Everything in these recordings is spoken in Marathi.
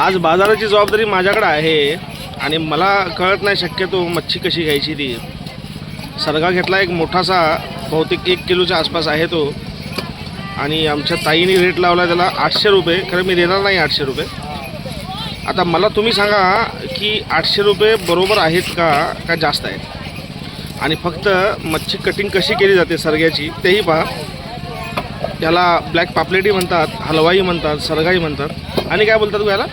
आज बाजाराची जबाबदारी माझ्याकडे आहे आणि मला कळत नाही शक्यतो मच्छी कशी घ्यायची ती. सरगा घेतला एक मोठासा बहुतेक एक किलोच्या आसपास आहे तो. आणि आमच्या ताईने रेट लावला त्याला आठशे रुपये. खरं मी देणार नाही आठशे रुपये. आता मला तुम्ही सांगा की आठशे रुपये बरोबर आहेत का का जास्त आहेत? आणि फक्त मच्छी कटिंग कशी केली जाते सरग्याची तेही पहा. त्याला ब्लॅक पापलेटी म्हणतात हलवाई म्हणतात सरगाई म्हणतात. आणि काय बोलतात याला?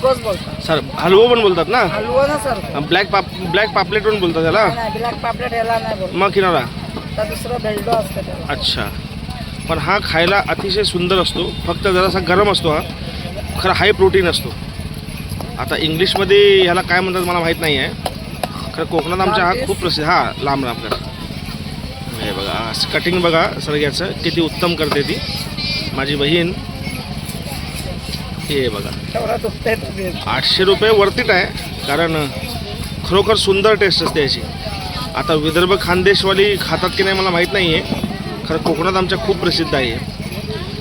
बोलतात. सर हलवो पण बोलतात ना? हलवो ना सर ब्लॅक पाप ब्लॅक पापलेट पण बोलतात नाही ब्लॅक पापलेट याला नाही बोलत. मग किनारा? तर दुसरं बेल्डो असतं त्याला. अच्छा. पण हा खायला अतिशय सुंदर असतो. फक्त जरासा गरम असतो हा. खरं हाय प्रोटीन असतो. आता इंग्लिशमध्ये ह्याला काय म्हणतात मला माहीत नाही आहे खरं कोकणात आमच्या हा खूप प्रसिद्ध हा लांब लांब. बघा. असं कटिंग बघा सरग्याचं किती उत्तम करते ती. माझी बहीण. हे बघा. आठशे रुपये वरतीत आहे. कारण खरोखर सुंदर टेस्ट असते याची. आता विदर्भ खानदेशवाली खातात की नाही मला माहीत नाही आहे खरं कोकणात आमच्या खूप प्रसिद्ध आहे.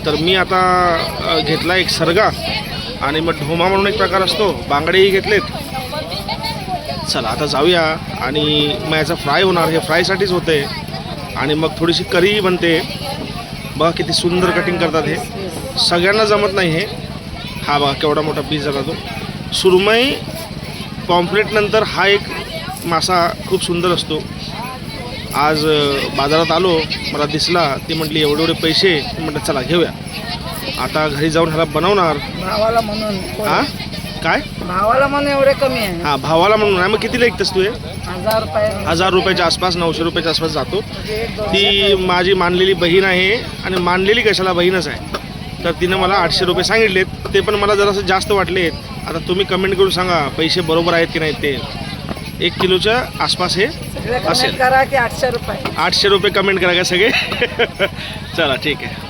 तर मी आता घेतला एक सरगा. आणि मग ढोमा म्हणून एक प्रकार असतो. बांगडेही घेतलेत. चला आता जाऊया. आणि मग याचा फ्राय होणार. हे फ्रायसाठीच होते आणि मग थोडीशी करी बनते. बघा किती सुंदर कटिंग करतात हे. सगळ्यांना जमत नाही हे. हा बघा केवढा मोठा पीस झाला तो सुरमई पॉम्पलेट नंतर हा एक मासा खूप सुंदर असतो. आज बाजारात आलो मला दिसला ती म्हटली एवढे एवढे पैसे म्हटलं चला घेऊया. आता घरी जाऊन ह्याला बनवणार. भावाला म्हणून. हा काय? भावाला म्हणून एवढे कमी आहे. हा भावाला म्हणून आहे मग किती ऐकतेस तू हे? हजार रुपये. हजार रुपयाच्या आसपास नऊशे रुपयाच्या आसपास जातो. ती माझी मानलेली बहीण आहे आणि मानलेली कशाला बहीणच आहे? तर तिनं मला आठशे रुपये सांगितलेत. ते पण मला जरासं जास्त वाटलेत. आता तुम्ही कमेंट करून सांगा पैसे बरोबर आहेत की नाहीत ते. एक किलोच्या आसपास हे असेल. करा की आठशे रुपये. आठशे रुपये कमेंट करा का सगळे? चला ठीक आहे.